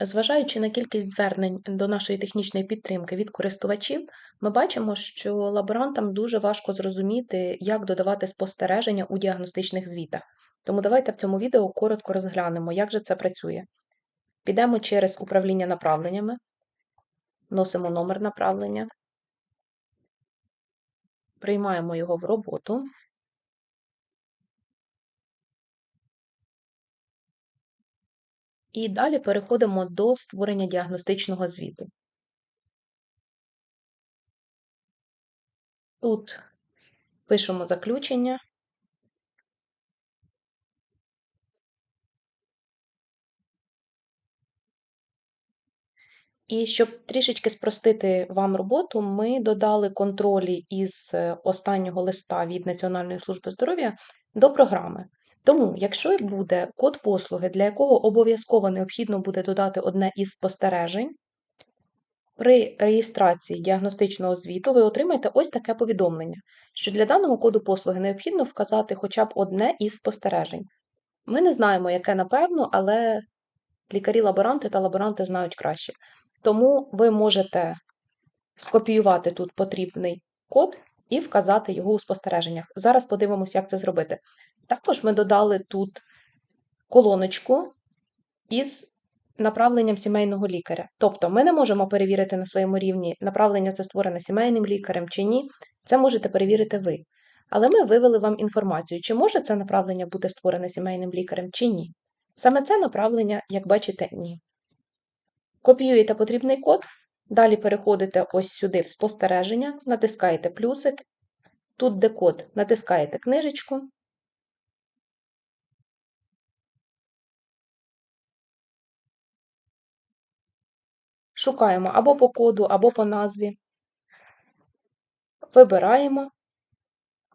Зважаючи на кількість звернень до нашої технічної підтримки від користувачів, ми бачимо, що лаборантам дуже важко зрозуміти, як додавати спостереження у діагностичних звітах. Тому давайте в цьому відео коротко розглянемо, як же це працює. Підемо через управління направленнями, носимо номер направлення, приймаємо його в роботу. І далі переходимо до створення діагностичного звіту. Тут пишемо заключення. І щоб трішечки спростити вам роботу, ми додали контролі із е, останнього листа від Національної служби здоров'я до програми. Тому, якщо буде код послуги, для якого обов'язково необхідно буде додати одне із спостережень, при реєстрації діагностичного звіту ви отримаєте ось таке повідомлення, що для даного коду послуги необхідно вказати хоча б одне із спостережень. Ми не знаємо, яке напевно, але лікарі-лаборанти та лаборанти знають краще. Тому ви можете скопіювати тут потрібний код і вказати його у спостереженнях. Зараз подивимося, як це зробити. Також ми додали тут колоночку із направленням сімейного лікаря. Тобто ми не можемо перевірити на своєму рівні, направлення це створене сімейним лікарем чи ні. Це можете перевірити ви. Але ми вивели вам інформацію, чи може це направлення бути створене сімейним лікарем чи ні. Саме це направлення, як бачите, ні. Копіюєте потрібний код, далі переходите ось сюди в спостереження, натискаєте плюсик, тут де код, натискаєте книжечку. Шукаємо або по коду, або по назві. Вибираємо.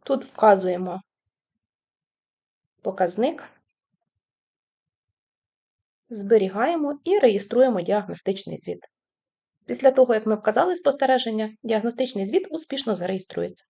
Тут вказуємо показник, зберігаємо і реєструємо діагностичний звіт. Після того, як ми вказали спостереження, діагностичний звіт успішно зареєструється.